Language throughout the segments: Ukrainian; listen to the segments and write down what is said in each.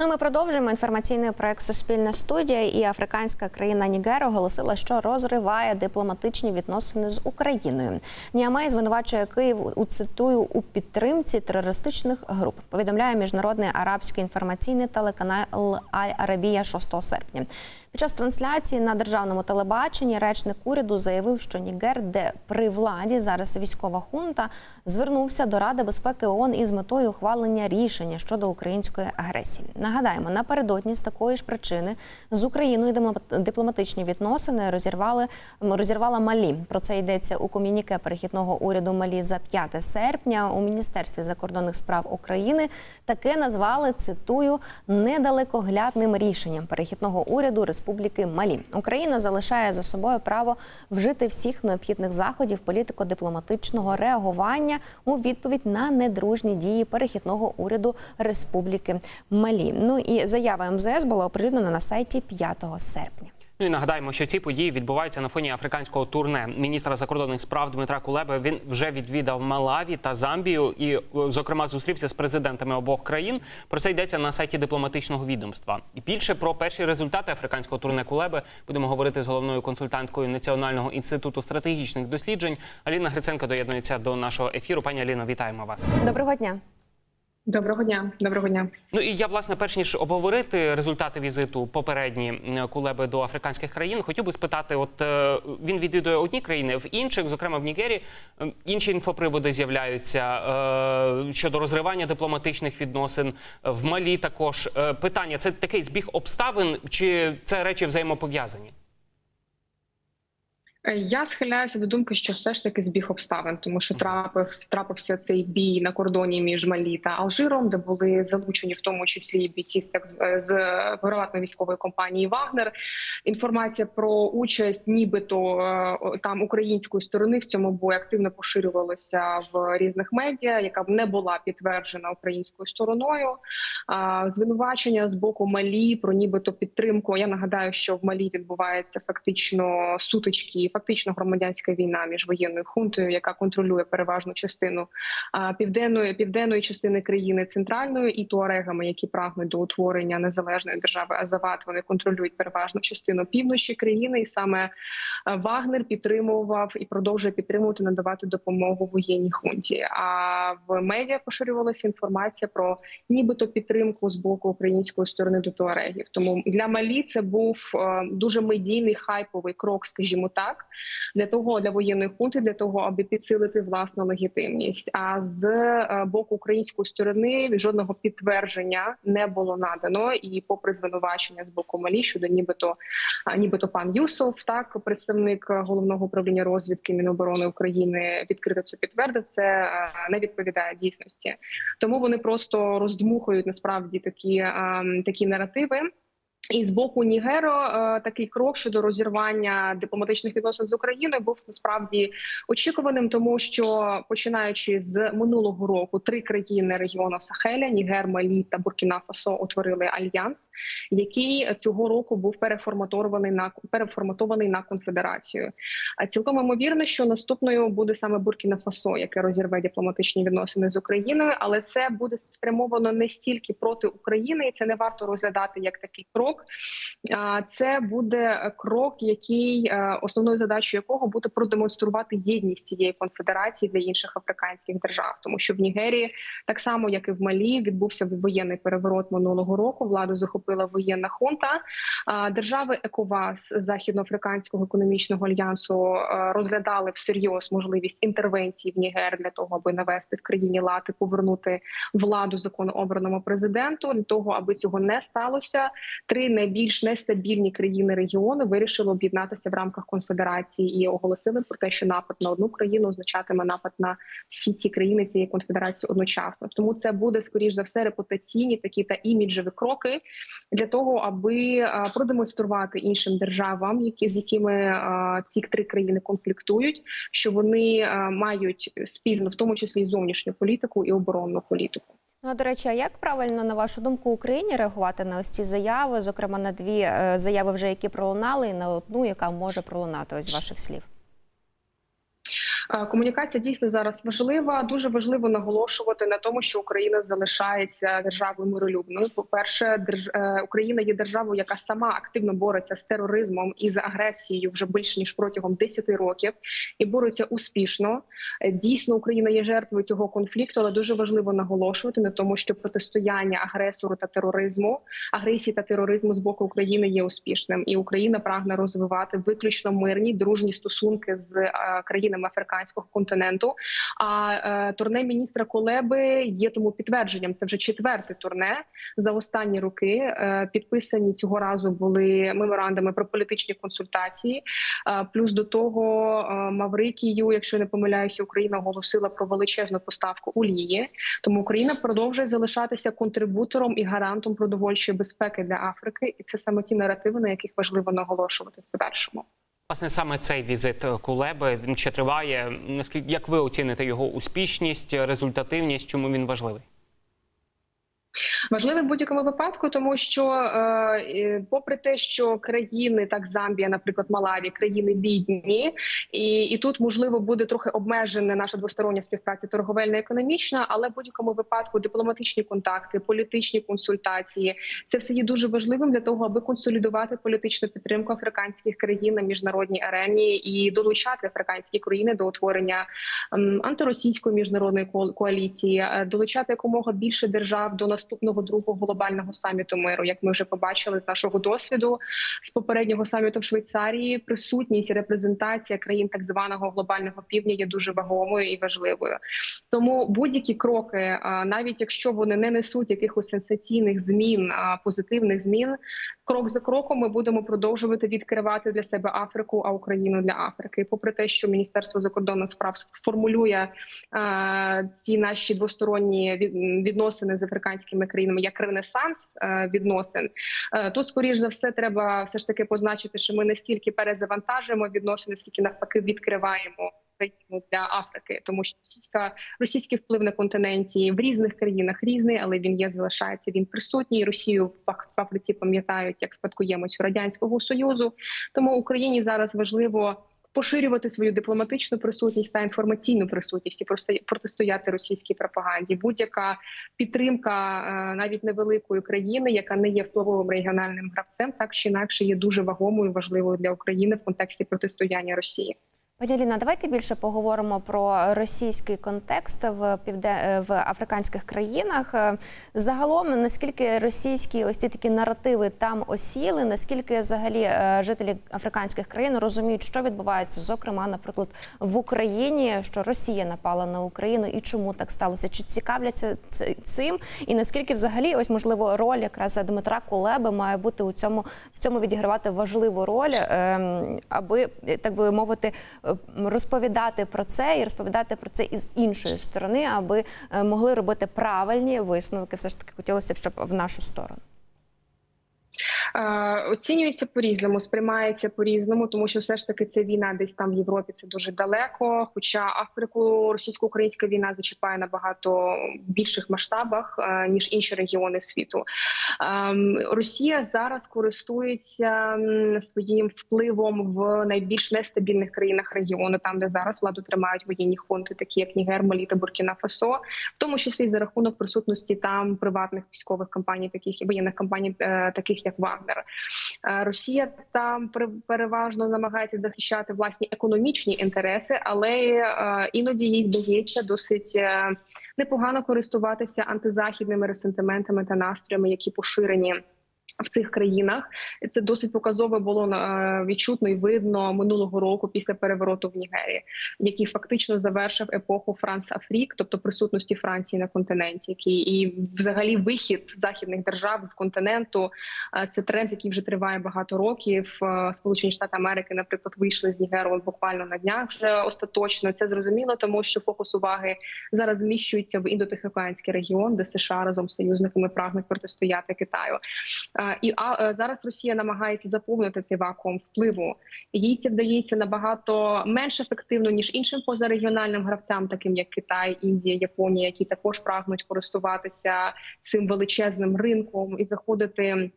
Ну, ми продовжуємо інформаційний проект Суспільна студія і африканська країна Нігер оголосила, що розриває дипломатичні відносини з Україною. Ніамей звинувачує Київ у цитую у підтримці терористичних груп. Повідомляє міжнародний арабський інформаційний телеканал Аль Арабія 6 серпня. Під час трансляції на державному телебаченні речник уряду заявив, що Нігер, де при владі зараз військова хунта, звернувся до Ради безпеки ООН із метою ухвалення рішення щодо української агресії. Нагадаємо, напередодні з такої ж причини з Україною дипломат- дипломатичні відносини розірвали розірвала Малі. Про це йдеться у ком'юніке перехідного уряду Малі за 5 серпня. У міністерстві закордонних справ України таке назвали цитую недалекоглядним рішенням перехідного уряду Республіки Малі. Україна залишає за собою право вжити всіх необхідних заходів політико-дипломатичного реагування у відповідь на недружні дії перехідного уряду Республіки Малі. Ну і заява МЗС була оприлюднена на сайті 5 серпня. Ну і нагадаємо, що ці події відбуваються на фоні африканського турне міністра закордонних справ Дмитра Кулеби. Він вже відвідав Малаві та Замбію і, е, зокрема, зустрівся з президентами обох країн. Про це йдеться на сайті дипломатичного відомства. І більше про перші результати африканського турне Кулеби будемо говорити з головною консультанткою Національного інституту стратегічних досліджень. Аліна Гриценко доєднується до нашого ефіру. Пані Аліно, вітаємо вас. Доброго дня. Доброго дня, доброго дня. Ну і я власне, перш ніж обговорити результати візиту попередні Кулеби до африканських країн, хотів би спитати: от е, він відвідує одні країни, в інших, зокрема в Нігері, інші інфоприводи з'являються е, щодо розривання дипломатичних відносин. В Малі також Е, питання: це такий збіг обставин, чи це речі взаємопов'язані? Е, Я схиляюся до думки, що все ж таки збіг обставин, тому що трапився, трапився цей бій на кордоні між Малі та Алжиром, де були залучені в тому числі бійці з так з- приватної військової компанії Вагнер. Інформація про участь, нібито е, там української сторони в цьому бою активно поширювалася в різних медіа, яка не була підтверджена українською стороною. Звинувачення з боку Малі про нібито підтримку. Я нагадаю, що в Малі відбувається фактично сутички, фактично громадянська війна між воєнною хунтою, яка контролює переважну частину південної південної частини країни, центральною і туарегами, які прагнуть до утворення незалежної держави Азават. Вони контролюють переважну частину півночі країни, і саме Вагнер підтримував і продовжує підтримувати надавати допомогу воєнній хунті. А в медіа поширювалася інформація про нібито підтримку з боку української сторони до туарегів. Тому для Малі це був дуже медійний хайповий крок, скажімо так, для того для воєнної хунти, для того, аби підсилити власну легітимність. А з е, боку української сторони жодного підтвердження не було надано. І попри звинувачення з боку Малі щодо нібито нібито пан Юсов, так представник головного управління розвідки Міноборони України відкрито це підтвердив. Це е, не відповідає дійсності. Тому вони просто роздмухують насправді такі, е, такі наративи. І з боку Нігеро е, такий крок щодо розірвання дипломатичних відносин з Україною був насправді очікуваним, тому що починаючи з минулого року три країни регіону Сахеля Нігер, Малі та Буркіна Фасо утворили альянс, який цього року був переформатований на переформатований на конфедерацію. А цілком ймовірно, що наступною буде саме Буркіна Фасо, яке розірве дипломатичні відносини з Україною, але це буде спрямовано не стільки проти України, і це не варто розглядати як такий крок. А це буде крок, який е, основною задачею якого буде продемонструвати єдність цієї конфедерації для інших африканських держав, тому що в Нігерії, так само як і в Малі, відбувся воєнний переворот минулого року. Владу захопила воєнна хунта. Держави ЕКОВАС Західноафриканського економічного альянсу е, розглядали всерйоз можливість інтервенції в Нігер для того, аби навести в країні лад і повернути владу законообраному президенту. Для того аби цього не сталося, три найбільш нестабільні країни регіону вирішили об'єднатися в рамках конфедерації і оголосили про те, що напад на одну країну означатиме напад на всі ці країни цієї конфедерації одночасно. Тому це буде скоріш за все репутаційні такі та іміджеві кроки для того, аби продемонструвати іншим державам, які з якими ці три країни конфліктують, що вони мають спільну, в тому числі зовнішню політику і оборонну політику. Ну, до речі, а як правильно на вашу думку Україні реагувати на ось ці заяви, зокрема на дві е, заяви, вже які пролунали, і на одну, яка може пролунати ось з ваших слів? Е, Комунікація дійсно зараз важлива. Дуже важливо наголошувати на тому, що Україна залишається державою миролюбною. По перше, держ... е, Україна є державою, яка сама активно бореться з тероризмом і з агресією вже більш ніж протягом 10 років, і бореться успішно. Е, Дійсно, Україна є жертвою цього конфлікту, але дуже важливо наголошувати на тому, що протистояння агресору та тероризму, агресії та тероризму з боку України є успішним, і Україна прагне розвивати виключно мирні дружні стосунки з країнами африканського континенту. А е, турне міністра Колеби є тому підтвердженням. Це вже четверте турне за останні роки. Е, підписані цього разу були меморандуми про політичні консультації. Е, плюс до того Маврикію, якщо не помиляюся, Україна оголосила про величезну поставку олії. Тому Україна продовжує залишатися контрибутором і гарантом продовольчої безпеки для Африки, і це саме ті наративи, на яких важливо наголошувати в подальшому. Власне, саме цей візит Кулеби він ще триває. Наскільки як ви оціните його успішність, результативність? Чому він важливий? Важливий в будь-якому випадку, тому що, е, попри те, що країни, так Замбія, наприклад, Малаві, країни бідні, і, і тут можливо буде трохи обмежена наша двостороння співпраця торговельна економічна, але в будь-якому випадку дипломатичні контакти, політичні консультації це все є дуже важливим для того, аби консолідувати політичну підтримку африканських країн на міжнародній арені і долучати африканські країни до утворення антиросійської міжнародної ко- коаліції, е, долучати якомога більше держав до наступного другого глобального саміту миру, як ми вже побачили з нашого досвіду з попереднього саміту в Швейцарії. Присутність і репрезентація країн так званого глобального півдня є дуже вагомою і важливою. Тому будь-які кроки, навіть якщо вони не несуть якихось сенсаційних змін, позитивних змін, крок за кроком ми будемо продовжувати відкривати для себе Африку, а Україну для Африки. Попри те, що Міністерство закордонних справ формулює е, ці наші двосторонні відносини з африканськими країнами як ренесанс е, відносин, е, то скоріш за все треба все ж таки позначити, що ми не стільки перезавантажуємо відносини, скільки навпаки відкриваємо. країну Для Африки, тому що російська російський вплив на континенті в різних країнах різний, але він є, залишається. Він присутній. Росію в Африці пам'ятають як спадкоємицю радянського союзу. Тому Україні зараз важливо поширювати свою дипломатичну присутність та інформаційну присутність і протистояти російській пропаганді. Будь-яка підтримка е, навіть невеликої країни, яка не є впливовим регіональним гравцем, так чи інакше є дуже вагомою і важливою для України в контексті протистояння Росії. Пані Ліна, давайте більше поговоримо про російський контекст в півде в африканських країнах. Е, Загалом, наскільки російські ось ці такі наративи там осіли, наскільки взагалі е, жителі африканських країн розуміють, що відбувається, зокрема, наприклад, в Україні, що Росія напала на Україну, і чому так сталося? Чи цікавляться цим? І наскільки взагалі ось можливо роль якраз Дмитра Кулеби має бути у цьому в цьому відігравати важливу роль, ем, аби так би мовити, розповідати про це і розповідати про це із іншої сторони, аби е, могли робити правильні висновки. Все ж таки хотілося б, щоб в нашу сторону. Е, оцінюється по-різному, сприймається по-різному, тому що все ж таки це війна десь там в Європі це дуже далеко. Хоча Африку російсько-українська війна зачіпає набагато більших масштабах е, ніж інші регіони світу. Ем, Росія зараз користується своїм впливом в найбільш нестабільних країнах регіону, там де зараз владу тримають воєнні хунти, такі як Нігер, Малі та Буркіна Фасо, в тому числі за рахунок присутності там приватних військових компаній, таких воєнних компаній, е, таких як Вагнер. Е, Росія там пере- переважно намагається захищати власні економічні інтереси, але е, іноді їй вдається досить е, непогано користуватися антизахідними ресентиментами та настроями, які поширені. В цих країнах це досить показово було е, відчутно і видно минулого року після перевороту в Нігерії, який фактично завершив епоху Франс Афрік, тобто присутності Франції на континенті, який і взагалі вихід західних держав з континенту. е, Це тренд, який вже триває багато років. Е, Сполучені Штати Америки, наприклад, вийшли з Нігеру буквально на днях вже остаточно. Це зрозуміло, тому що фокус уваги зараз зміщується в індотихоокеанський регіон, де США разом з союзниками прагнуть протистояти Китаю. І а е, зараз Росія намагається заповнити цей вакуум впливу. Їй це вдається набагато менш ефективно ніж іншим позарегіональним гравцям, таким як Китай, Індія, Японія, які також прагнуть користуватися цим величезним ринком і заходити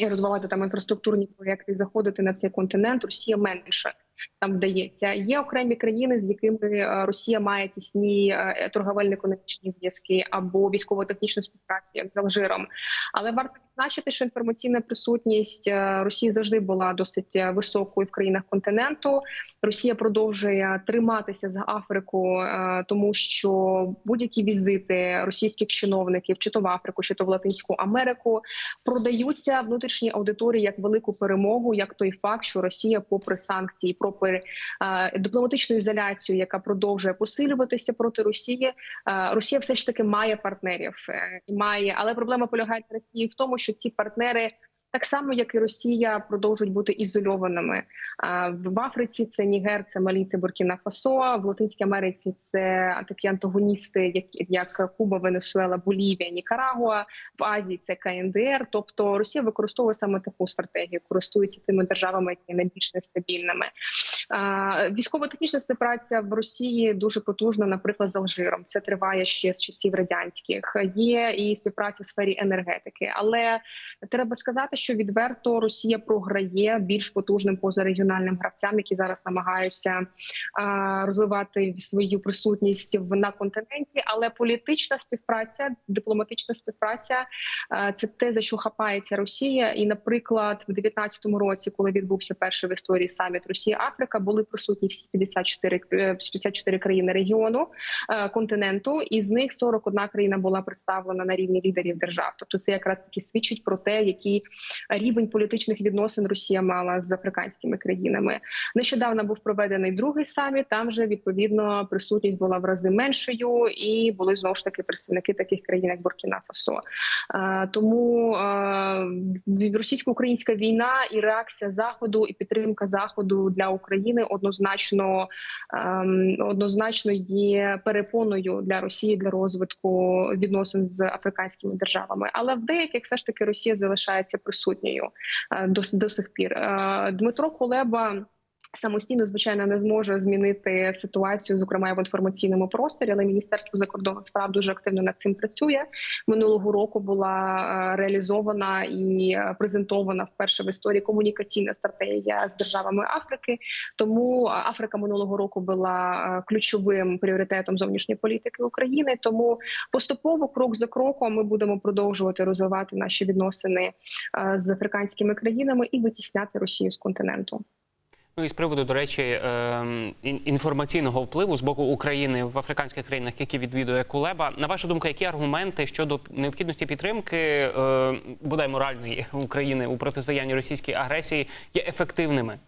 і розвивати там інфраструктурні проекти, і заходити на цей континент. Росія менше. Там вдається. Є окремі країни, з якими е, Росія має тісні е, торговельно-економічні зв'язки або військово-технічну співпрацю, як з Алжиром. Але варто відзначити, що інформаційна присутність е, Росії завжди була досить е, високою в країнах континенту. Росія продовжує триматися за Африку, е, тому що будь-які візити російських чиновників, чи то в Африку, чи то в Латинську Америку, продаються внутрішній аудиторії як велику перемогу, як той факт, що Росія, попри санкції, попри е, дипломатичну ізоляцію, яка продовжує посилюватися проти Росії, Росія все ж таки має партнерів е, має, але проблема полягає в Росії в тому, що ці партнери. Так само, як і Росія, продовжують бути ізольованими в Африці. Це Нігер, це Малі, це Буркіна Фасо. В Латинській Америці це такі антагоністи, як, як Куба, Венесуела, Болівія, Нікарагуа. В Азії це КНДР. Тобто Росія використовує саме таку стратегію, користується тими державами, які найбільш нестабільними. Військово-технічна співпраця в Росії дуже потужна, наприклад, з Алжиром. Це триває ще з часів радянських. Є і співпраця в сфері енергетики, але треба сказати, що відверто Росія програє більш потужним позарегіональним гравцям, які зараз намагаються розвивати свою присутність в на континенті. Але політична співпраця, дипломатична співпраця це те за що хапається Росія. І, наприклад, в 19-му році, коли відбувся перший в історії саміт Росія Африка, були присутні всі 54, е, 54 країни регіону е, континенту, і з них 41 країна була представлена на рівні лідерів держав. Тобто, це якраз таки свідчить про те, який рівень політичних відносин Росія мала з африканськими країнами. Нещодавно був проведений другий саміт. Там же відповідно присутність була в рази меншою, і були знову ж таки представники таких країн, як Буркіна Фасо. Е, Тому е, російсько-українська війна і реакція заходу і підтримка заходу для України однозначно ем, однозначно є перепоною для Росії для розвитку відносин з африканськими державами. Але в деяких все ж таки Росія залишається присутньою е, до, до сих пір. Е, Дмитро Кулеба. Самостійно, звичайно, не зможе змінити ситуацію, зокрема в інформаційному просторі, але міністерство закордонних справ дуже активно над цим працює. Минулого року була е, реалізована і е, презентована вперше в історії комунікаційна стратегія з державами Африки. Тому Африка минулого року була е, ключовим пріоритетом зовнішньої політики України. Тому поступово, крок за кроком, ми будемо продовжувати розвивати наші відносини е, з африканськими країнами і витісняти Росію з континенту. Ну і з приводу, до речі, ем, інформаційного впливу з боку України в африканських країнах, які відвідує Кулеба. На вашу думку, які аргументи щодо необхідності підтримки е, бодай моральної України у протистоянні російській агресії є ефективними?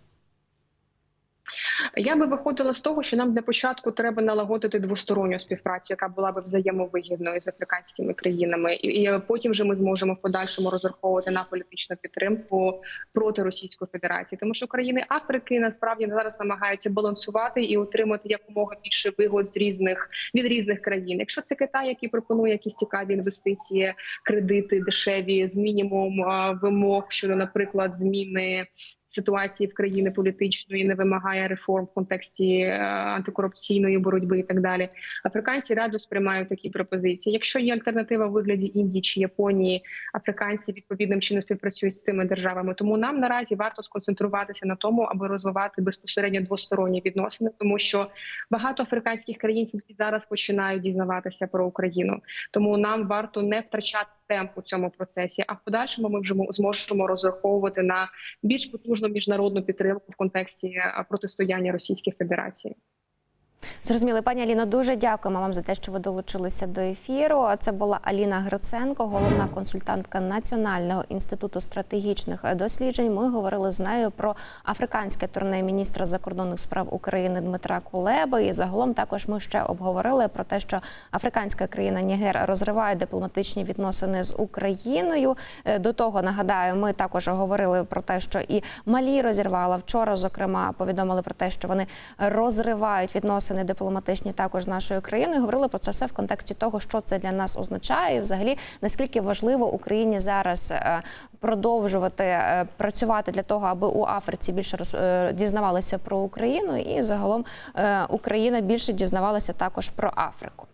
Я би виходила з того, що нам для початку треба налагодити двосторонню співпрацю, яка була би взаємовигідною з африканськими країнами, і, потім вже ми зможемо в подальшому розраховувати на політичну підтримку проти Російської Федерації, тому що країни Африки насправді зараз намагаються балансувати і отримати якомога більше вигод з різних від різних країн. Якщо це Китай, який пропонує якісь цікаві інвестиції, кредити дешеві з мінімум вимог щодо, наприклад, зміни ситуації в країні політичної, не вимагає реформ в контексті е, антикорупційної боротьби і так далі. Африканці радо сприймають такі пропозиції. Якщо є альтернатива в вигляді Індії чи Японії, африканці відповідним чином співпрацюють з цими державами. Тому нам наразі варто сконцентруватися на тому, аби розвивати безпосередньо двосторонні відносини, тому що багато африканських країн зараз починають дізнаватися про Україну. Тому нам варто не втрачати темп у цьому процесі. А в подальшому ми вже зможемо розраховувати на більш потужну міжнародну підтримку в контексті е, протистояння Російській Федерації. Зрозуміли, пані Аліно, дуже дякуємо вам за те, що ви долучилися до ефіру. Це була Аліна Гриценко, головна консультантка Національного інституту стратегічних досліджень. Ми говорили з нею про африканське турне міністра закордонних справ України Дмитра Кулеби. І загалом також ми ще обговорили про те, що африканська країна Нігер розриває дипломатичні відносини з Україною. Е, До того нагадаю, ми також говорили про те, що і Малі розірвала вчора. Зокрема, повідомили про те, що вони розривають відносини дипломатичні також з нашою країною. Говорили про це все в контексті того, що це для нас означає, і взагалі наскільки важливо Україні зараз е, продовжувати е, працювати для того, аби у Африці більше роз- е, дізнавалися про Україну, і загалом Україна більше дізнавалася також про Африку.